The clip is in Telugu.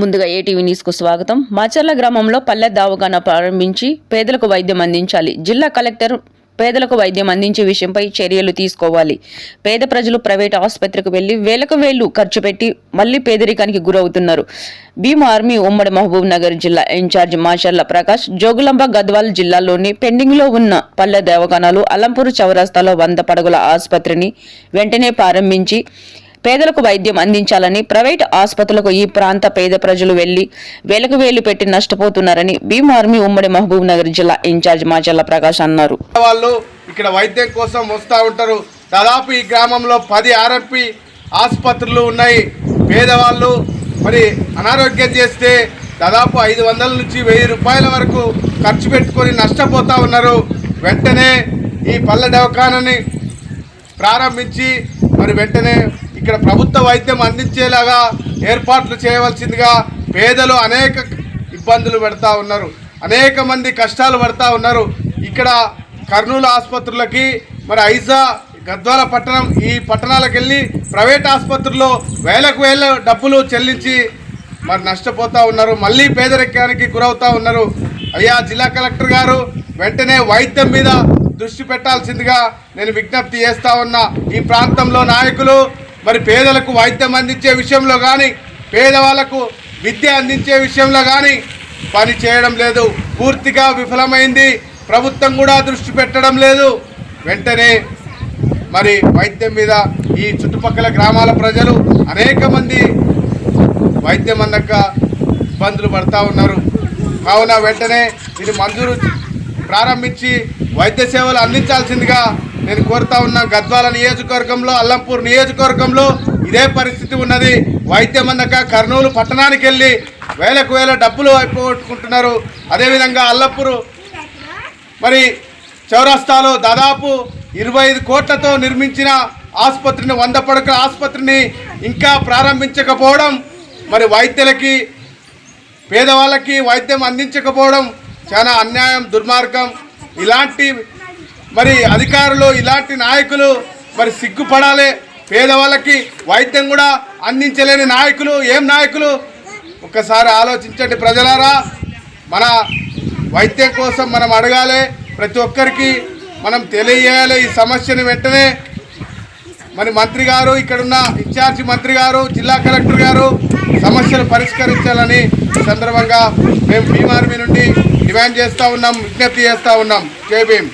ముందుగా ఏటీవీ న్యూస్కు స్వాగతం. మాచర్ల గ్రామంలో పల్లె దావగాన ప్రారంభించి పేదలకు వైద్యం అందించాలి. జిల్లా కలెక్టర్ పేదలకు వైద్యం అందించే విషయంపై చర్యలు తీసుకోవాలి. పేద ప్రజలు ప్రైవేట్ ఆసుపత్రికి వెళ్ళి వేలకు వేలు ఖర్చు పెట్టి మళ్ళీ పేదరికానికి గురవుతున్నారు. భీమ్ ఆర్మీ ఉమ్మడి మహబూబ్ నగర్ జిల్లా ఇన్ఛార్జ్ మాచర్ల ప్రకాష్ జోగులాంబ గద్వాల్ జిల్లాలోని పెండింగ్లో ఉన్న పల్లె దేవగానాలు అలంపూర్ చౌరస్తాలో వంద పడగల ఆసుపత్రిని వెంటనే ప్రారంభించి పేదలకు వైద్యం అందించాలని ప్రైవేట్ ఆసుపత్రులకు ఈ ప్రాంత పేద ప్రజలు వెళ్ళి వేలకు వేలు పెట్టి నష్టపోతున్నారని భీమ్ ఆర్మీ ఉమ్మడి మహబూబ్ నగర్ జిల్లా ఇన్ఛార్జ్ మాచర్ల ప్రకాష్ అన్నారు. వాళ్ళు ఇక్కడ వైద్యం కోసం వస్తూ ఉంటారు. దాదాపు ఈ గ్రామంలో పది ఆర్ఎంపి ఆసుపత్రులు ఉన్నాయి. పేదవాళ్ళు మరి అనారోగ్యం చేస్తే దాదాపు ఐదు వందల నుంచి వెయ్యి రూపాయల వరకు ఖర్చు పెట్టుకొని నష్టపోతూ ఉన్నారు. వెంటనే ఈ పల్లె దవాఖానని ప్రారంభించి మరి వెంటనే ఇక్కడ ప్రభుత్వ వైద్యం అందించేలాగా ఏర్పాట్లు చేయవలసిందిగా పేదలు అనేక ఇబ్బందులు పెడతా ఉన్నారు. అనేక మంది కష్టాలు పడతా ఉన్నారు. ఇక్కడ కర్నూలు ఆసుపత్రులకి మరి ఐజా గద్వాల పట్టణం ఈ పట్టణాలకు వెళ్ళి ప్రైవేట్ ఆసుపత్రుల్లో వేలకు వేల డబ్బులు చెల్లించి మరి నష్టపోతూ ఉన్నారు. మళ్ళీ పేదరికానికి గురవుతూ ఉన్నారు. అయ్యా జిల్లా కలెక్టర్ గారు వెంటనే వైద్యం మీద దృష్టి పెట్టాల్సిందిగా నేను విజ్ఞప్తి చేస్తా ఉన్నా. ఈ ప్రాంతంలో నాయకులు మరి పేదలకు వైద్యం అందించే విషయంలో కానీ పేదవాళ్ళకు విద్య అందించే విషయంలో కానీ పని చేయడం లేదు. పూర్తిగా విఫలమైంది. ప్రభుత్వం కూడా దృష్టి పెట్టడం లేదు. వెంటనే మరి వైద్యం మీద ఈ చుట్టుపక్కల గ్రామాల ప్రజలు అనేక మంది వైద్యం అందక ఇబ్బందులు పడతా ఉన్నారు. కావున వెంటనే ఇది మంజూరు ప్రారంభించి వైద్య సేవలు అందించాల్సిందిగా నేను కోరుతా ఉన్నా గద్వాల నియోజకవర్గంలో అల్లంపూర్ నియోజకవర్గంలో ఇదే పరిస్థితి ఉన్నది. వైద్యం అందక కర్నూలు పట్టణానికి వెళ్ళి వేలకు వేల డబ్బులు అయిపోగొట్టుకుంటున్నారు. అదేవిధంగా అల్లంపూరు మరి చౌరస్తాలో దాదాపు ఇరవై ఐదు కోట్లతో నిర్మించిన ఆసుపత్రిని వంద పడకల ఆసుపత్రిని ఇంకా ప్రారంభించకపోవడం మరి వైద్యులకి పేదవాళ్ళకి వైద్యం అందించకపోవడం చాలా అన్యాయం దుర్మార్గం. ఇలాంటి మరి అధికారులు ఇలాంటి నాయకులు మరి సిగ్గుపడాలి. పేదవాళ్ళకి వైద్యం కూడా అందించలేని నాయకులు ఏం నాయకులు? ఒక్కసారి ఆలోచించండి ప్రజలారా. మన వైద్యం కోసం మనం అడగాలి. ప్రతి ఒక్కరికి మనం తెలియజేయాలి ఈ సమస్యని వెంటనే. మరి మంత్రి గారు ఇక్కడున్న ఇన్ఛార్జి మంత్రి గారు జిల్లా కలెక్టర్ గారు సమస్యలు పరిష్కరించాలని సందర్భంగా మేము భీమార్మీ నుండి డిమాండ్ చేస్తూ ఉన్నాం విజ్ఞప్తి చేస్తూ ఉన్నాం. జై భీమ్.